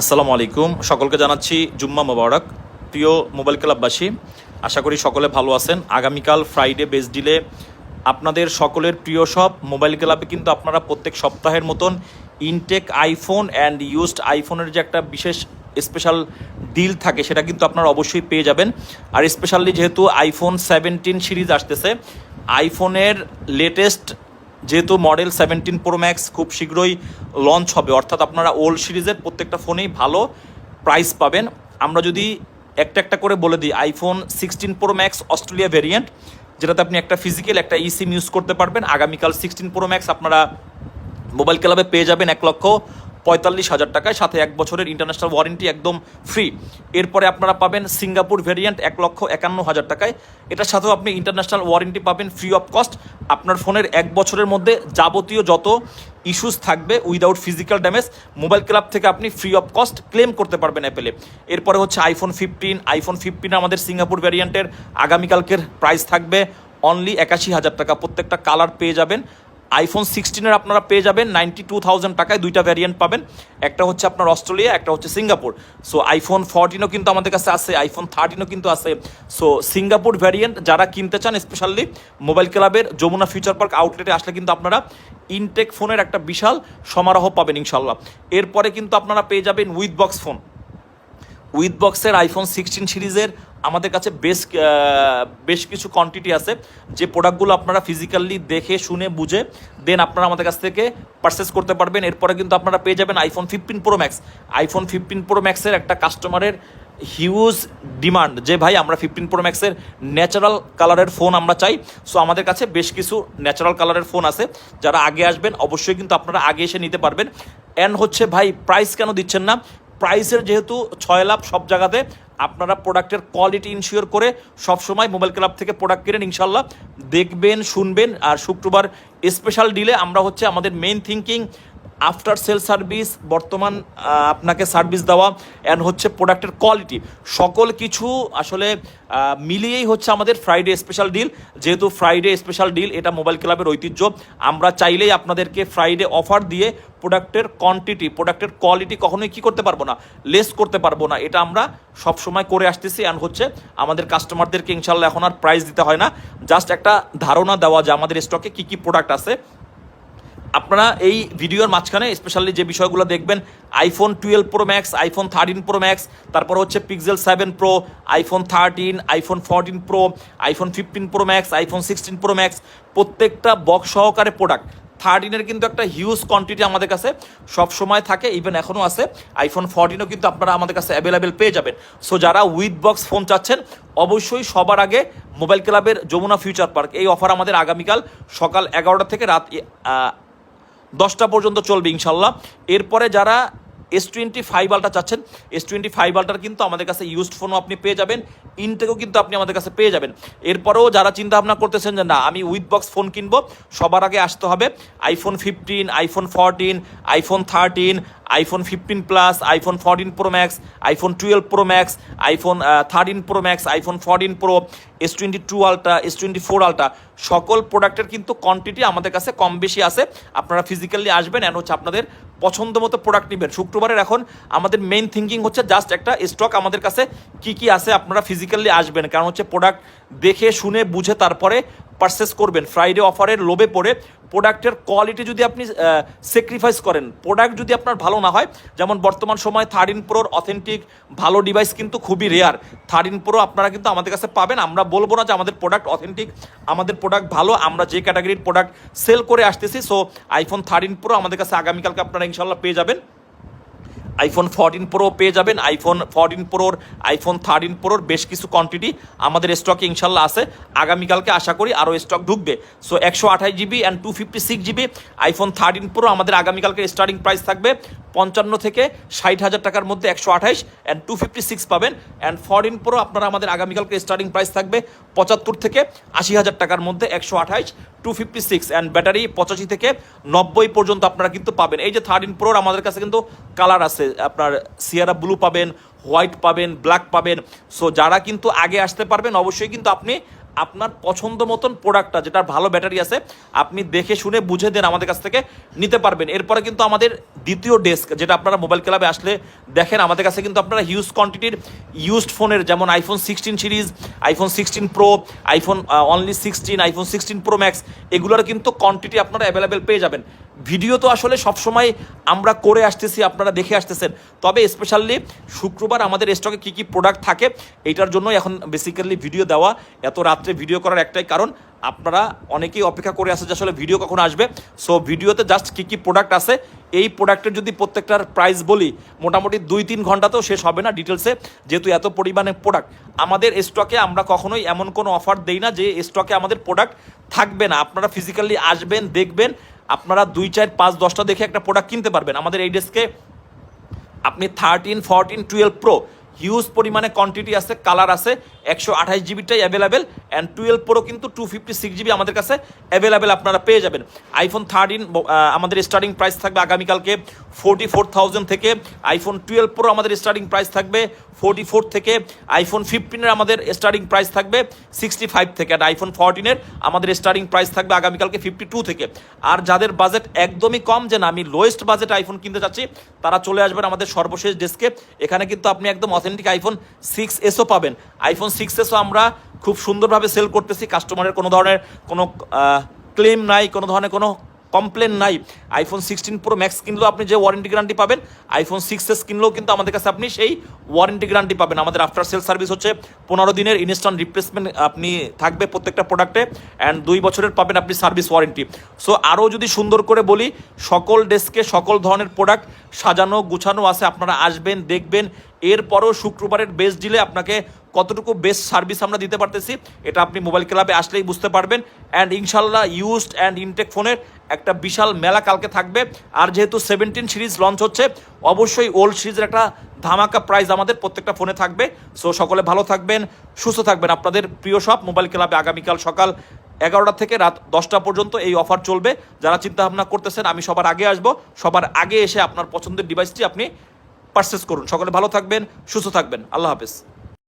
আসসালামু আলাইকুম। সকলকে জানাচ্ছি জুম্মা মোবারক। প্রিয় মোবাইল ক্লাববাসী, আশা করি সকলে ভালো আছেন। আগামীকাল ফ্রাইডে বেস ডিলে আপনাদের সকলের প্রিয় সব মোবাইল ক্লাবে কিন্তু আপনারা প্রত্যেক সপ্তাহের মতন ইনটেক আইফোন অ্যান্ড ইউজড আইফোনের যে একটা বিশেষ স্পেশাল ডিল থাকে, সেটা কিন্তু আপনারা অবশ্যই পেয়ে যাবেন। আর স্পেশালি যেহেতু আইফোন সেভেন্টিন সিরিজ আসতেছে আইফোনের লেটেস্ট যেহেতু মডেল সেভেন্টিন প্রো ম্যাক্স খুব শীঘ্রই লঞ্চ হবে, অর্থাৎ আপনারা ওল্ড সিরিজের প্রত্যেকটা ফোনেই ভালো প্রাইস পাবেন। আমরা যদি একটা একটা করে বলে দিই iPhone sixteen pro max Australia variant যেটাতে আপনি একটা ফিজিক্যাল একটা ইসিম ইউজ করতে পারবেন। আগামীকাল সিক্সটিন প্রো ম্যাক্স আপনারা মোবাইল ক্লাবে পেয়ে যাবেন এক লক্ষ পঁয়তাল্লিশ হাজার টাকায়, সাথে এক বছরের ইন্টারন্যাশনাল ওয়ারেন্টি একদম ফ্রি এরপরে আপনারা পাবেন সিঙ্গাপুর ভেরিয়েন্ট এক লক্ষ একান্ন হাজার টাকায়। এটার সাথেও আপনি ইন্টারন্যাশনাল ওয়ারেন্টি পাবেন ফ্রি অফ কস্ট আপনার ফোনের এক বছরের মধ্যে যাবতীয় যত ইস্যুস থাকবে without physical damage mobile club থেকে আপনি ফ্রি অফ কস্ট ক্লেম করতে পারবেন অ্যাপেলে এরপরে হচ্ছে আইফোন ফিফটিন আইফোন ফিফটিন আমাদের সিঙ্গাপুর ভ্যারিয়েন্টের আগামীকালকের প্রাইস থাকবে অনলি একাশি হাজার টাকা। প্রত্যেকটা কালার পেয়ে যাবেন। আইফোন সিক্সটিনের আপনারা পেয়ে যাবেন নাইনটি টু থাউজেন্ড টাকায় দুইটা ভ্যারিয়েন্ট পাবেন। একটা হচ্ছে আপনার অস্ট্রেলিয়া, একটা হচ্ছে সিঙ্গাপুর। সো আইফোন ফোরটিনও কিন্তু আমাদের কাছে আছে আইফোন থার্টিনও কিন্তু আছে। সো সিঙ্গাপুর ভ্যারিয়েন্ট যারা কিনতে চান স্পেশালি মোবাইল ক্লাবের যমুনা ফিউচার পার্ক আউটলেটে আসলে কিন্তু আপনারা ইনটেক ফোনের একটা বিশাল সমারোহ পাবেন ইনশাল্লাহ এরপরে কিন্তু আপনারা পেয়ে যাবেন উইথ বক্স ফোন উইথ বক্সের আইফোন সিক্সটিন সিরিজের আমাদের কাছে বেশ বেশ কিছু কোয়ান্টিটি আছে। যে প্রোডাক্টগুলো আপনারা ফিজিক্যালি দেখে, শুনে, বুঝে দেন আপনারা আমাদের কাছ থেকে পারচেস করতে পারবেন। এরপরে কিন্তু আপনারা পেয়ে যাবেন iPhone fifteen pro max iPhone fifteen pro ম্যাক্সের একটা কাস্টমারের হিউজ ডিমান্ড যে, ভাই, আমরা ফিফটিন প্রো ম্যাক্সের ন্যাচারাল কালারের ফোন আমরা চাই। সো আমাদের কাছে বেশ কিছু ন্যাচারাল কালারের ফোন আছে। যারা আগে আসবেন, অবশ্যই কিন্তু আপনারা আগে এসে নিতে পারবেন। অ্যান্ড হচ্ছে, ভাই প্রাইস কেন দিচ্ছেন না? প্রাইসের যেহেতু ছয় লাভ সব জায়গাতে, আপনারা প্রোডাক্টের কোয়ালিটি ইনশিওর করে সবসময় মোবাইল ক্লাব থেকে প্রোডাক্ট কিনেন ইনশাল্লাহ দেখবেন, শুনবেন, আর শুক্রবার স্পেশাল ডিলে আমরা হচ্ছে আমাদের main thinking after sale service বর্তমান আপনাকে সার্ভিস দেওয়া অ্যান্ড হচ্ছে প্রোডাক্টের কোয়ালিটি সকল কিছু আসলে মিলিয়েই হচ্ছে আমাদের ফ্রাইডে স্পেশাল ডিল যেহেতু ফ্রাইডে স্পেশাল ডিল এটা মোবাইল ক্লাবের ঐতিহ্য। আমরা চাইলেই আপনাদেরকে ফ্রাইডে অফার দিয়ে প্রোডাক্টের কোয়ান্টিটি প্রোডাক্টের কোয়ালিটি কখনোই কি করতে পারব না লেস করতে পারব না। এটা আমরা সব সময় করে আসতেছি অ্যান্ড হচ্ছে আমাদের কাস্টমারদেরকে ইনশাল্লাহ এখন আর প্রাইস দিতে হয় না। জাস্ট একটা ধারণা দেওয়া যে আমাদের স্টকে কি কি প্রোডাক্ট আছে। আপনারা এই ভিডিওর মাঝখানে স্পেশালি যে বিষয়গুলো দেখবেন iPhone twelve pro max iPhone thirteen pro max তারপর হচ্ছে Pixel seven pro iPhone thirteen iPhone fourteen pro iPhone fifteen pro max iPhone sixteen pro max প্রত্যেকটা বক্স সহকারে প্রোডাক্ট থার্টিনের কিন্তু একটা হিউজ কোয়ান্টিটি আমাদের কাছে সব সময় থাকে ইভেন এখনও আছে। আইফোন ফোরটিনও কিন্তু আপনারা আমাদের কাছে অ্যাভেলেবেল পেয়ে যাবেন। সো যারা উইথ বক্স ফোন চাচ্ছেন, অবশ্যই সবার আগে মোবাইল ক্লাবের যমুনা ফিউচার পার্ক এই অফার আমাদের আগামীকাল সকাল এগারোটা থেকে রাত দশটা পর্যন্ত চলবে ইনশাল্লাহ। এরপরে যারা এস টোয়েন্টি ফাইভ আলটা চাচ্ছেন। এস টোয়েন্টি ফাইভ আলটার কিন্তু আমাদের কাছে ইউজড ফোনও আপনি পেয়ে যাবেন। ইনটেকও কিন্তু আপনি আমাদের কাছে পেয়ে যাবেন। এরপরেও যারা চিন্তা ভাবনা করতেছেন যে না, আমি উইথ বক্স ফোন কিনবো, সবার আগে আসতে হবে। IPhone fifteen iPhone fourteen iPhone thirteen iPhone fifteen plus iPhone fourteen pro max iPhone twelve pro max iPhone thirteen pro max iPhone fourteen pro S twenty two ultra S twenty four ultra সকল প্রোডাক্টের কিন্তু quantity আমাদের কাছে কম বেশি আছে। আপনারা physically আসবেন and হচ্ছে আপনাদের পছন্দ মতো প্রোডাক্ট নেবেন। শুক্রবারের এখন আমাদের মেইন থিঙ্কিং হচ্ছে জাস্ট একটা স্টক আমাদের কাছে কি কি আছে আপনারা ফিজিক্যালি আসবেন। কারণ হচ্ছে প্রোডাক্ট দেখে, শুনে, বুঝে তারপরে পারচেস করবেন। ফ্রাইডে অফারের লোভে পড়ে প্রোডাক্টের কোয়ালিটি যদি আপনি স্যাক্রিফাইস করেন প্রোডাক্ট যদি আপনার ভালো না হয়, যেমন বর্তমান সময় থার্টিন প্রোর অথেন্টিক ভালো ডিভাইস কিন্তু খুবই রেয়ার থার্টিন প্রো আপনারা কিন্তু আমাদের কাছে পাবেন। আমরা বলব না যে আমাদের প্রোডাক্ট অথেন্টিক আমাদের প্রোডাক্ট ভালো, আমরা যে ক্যাটাগরির প্রোডাক্ট সেল করে আসতেছি। সো আইফোন থার্টিন প্রো আমাদের কাছে আগামীকালকে আপনারা ইনশাল্লাহ পেয়ে যাবেন। আইফোন ফোরটিন প্রো পেয়ে যাবেন। আইফোন ফোরটিন প্রোর আইফোন থার্টিন প্রোর বেশ কিছু কোয়ান্টিটি আমাদের স্টকে ইনশাল্লাহ আছে। আগামীকালকে আশা করি আরও স্টক ঢুকবে। সো একশো আঠাশ GB and two fifty six GB iPhone thirteen pro আমাদের আগামীকালকে স্টার্টিং প্রাইস থাকবে পঞ্চান্ন থেকে ষাট হাজার টাকার মধ্যে একশো আঠাইশ অ্যান্ড টু ফিফটি সিক্স পাবেন। অ্যান্ড ফোরটিন প্রো আপনারা আমাদের আগামীকালকে স্টার্টিং প্রাইস থাকবে পঁচাত্তর থেকে আশি হাজার টাকার মধ্যে একশো আঠাইশ two fifty six and battery পঁচাশি থেকে নব্বই পর্যন্ত আপনারা কিন্তু পাবেন। এই যে থার্টিন প্রোর আমাদের কাছে কিন্তু কালার আছে। আপনার সিয়ারা ব্লু পাবেন, হোয়াইট পাবেন, ব্ল্যাক পাবেন। সো যারা কিন্তু আগে আসতে পারবেন, অবশ্যই কিন্তু আপনি আপনার পছন্দ মতন প্রোডাক্টটা যেটা ভালো ব্যাটারি আছে, আপনি দেখে শুনে বুঝে দেন আমাদের কাছ থেকে নিতে পারবেন। এরপরে কিন্তু আমাদের দ্বিতীয় ডেস্ক যেটা আপনারা মোবাইল ক্লাবে আসলে দেখেন, আমাদের কাছে কিন্তু আপনারা হিউজ কোয়ান্টিটির ইউজড ফোনের যেমন iPhone sixteen series iPhone sixteen pro iPhone only sixteen iPhone sixteen pro max এগুলোর কিন্তু কোয়ান্টিটি আপনারা অ্যাভেলেবেল পেয়ে যাবেন। ভিডিও তো আসলে সবসময় আমরা করে আসতেছি, আপনারা দেখে আসতেছেন। তবে স্পেশালি শুক্রবার আমাদের স্টকে কী কী প্রোডাক্ট থাকে, এইটার জন্য এখন বেসিক্যালি ভিডিও দেওয়া। এত রাত্রে ভিডিও করার একটাই কারণ, আপনারা অনেকেই অপেক্ষা করে আছে যে আসলে ভিডিও কখন আসবে। সো ভিডিওতে জাস্ট কী কী প্রোডাক্ট আছে, এই প্রোডাক্টের যদি প্রত্যেকটার প্রাইস বলি, মোটামুটি দুই তিন ঘন্টাতেও শেষ হবে না ডিটেলসে যেহেতু এত পরিমাণে প্রোডাক্ট আমাদের স্টকে আমরা কখনোই এমন কোনো অফার দেই না যে স্টকে আমাদের প্রোডাক্ট থাকবে না। আপনারা ফিজিক্যালি আসবেন, দেখবেন আপনারা দুই, চার, পাঁচ, দশটা দেখে একটা প্রোডাক্ট কিনতে পারবেন। আমাদের এই ডেস্কে আপনি thirteen fourteen twelve pro huge পরিমাণে কোয়ান্টিটি আছে কালার আছে, একশো আঠাশ জিবিটাই অ্যাভেলেবেল অ্যান্ড টুয়েলভ প্রো কিন্তু টু ফিফটি সিক্স জিবি আমাদের কাছে অ্যাভেলেবেল আপনারা পেয়ে যাবেন। আইফোন থার্টিন আমাদের স্টার্টিং প্রাইস থাকবে আগামীকালকে ফোর্টি ফোর থাউজেন্ড থেকে আইফোন টুয়েলভ প্রো আমাদের স্টার্টিং প্রাইস থাকবে ফোর্টি ফোর থেকে আইফোন ফিফটিনের আমাদের স্টার্টিং প্রাইস থাকবে সিক্সটি ফাইভ থেকে আর আইফোন ফোরটিনের আমাদের স্টার্টিং প্রাইস থাকবে আগামীকালকে ফিফটি টু থেকে। আর যাদের বাজেট একদমই কম, যে না, আমি লোয়েস্ট বাজেট আইফোন কিনতে চাচ্ছি, তারা চলে আসবেন আমাদের সর্বশেষ ডেস্কে এখানে কিন্তু আপনি একদম অথেন্টিক আইফোন সিক্স এসও পাবেন। আইফোন সিক্স এসও আমরা খুব সুন্দরভাবে সেল করতেছি। কাস্টমারের কোনো ধরনের কোনো ক্লেম নাই, কোনো ধরনের কোনো কমপ্লেন নাই। আইফোন সিক্সটিন প্রো ম্যাক্স কিনলেও আপনি যে ওয়ারেন্টি গ্যারান্টি পাবেন আইফোন সিক্স এস কিনলেও কিন্তু আমাদের কাছে আপনি সেই ওয়ারেন্টি গ্যারান্টি পাবেন। আমাদের আফটার সেল সার্ভিস হচ্ছে পনেরো দিনের ইনস্ট্যান্ট রিপ্লেসমেন্ট আপনি থাকবে প্রত্যেকটা প্রোডাক্টে অ্যান্ড দুই বছরের পাবেন আপনি সার্ভিস ওয়ারেন্টি সো আরও যদি সুন্দর করে বলি, সকল ডেস্কে সকল ধরনের প্রোডাক্ট সাজানো, গুছানো আছে, আপনারা আসবেন, দেখবেন। এরপরও শুক্রবারের বেস্ট ডিলে আপনাকে কতটুকু বেস্ট সার্ভিস আমরা দিতে পারতেছি, এটা আপনি মোবাইল ক্লাবে আসলেই বুঝতে পারবেন। অ্যান্ড ইনশাল্লাহ ইউজড অ্যান্ড ইনটেক ফোনের একটা বিশাল মেলা কালকে থাকবে। আর যেহেতু সেভেন্টিন সিরিজ লঞ্চ হচ্ছে, অবশ্যই ওল্ড সিরিজের একটা ধামাকা প্রাইজ আমাদের প্রত্যেকটা ফোনে থাকবে। সো সকলে ভালো থাকবেন, সুস্থ থাকবেন। আপনাদের প্রিয় সব মোবাইল ক্লাবে আগামীকাল সকাল এগারোটা থেকে রাত দশটা পর্যন্ত এই অফার চলবে। যারা চিন্তা ভাবনা করতেছেন, আমি সবার আগে আসব। সবার আগে এসে আপনার পছন্দের ডিভাইসটি আপনি পারচেস করুন। সকলে ভালো থাকবেন, সুস্থ থাকবেন। আল্লাহ হাফেজ।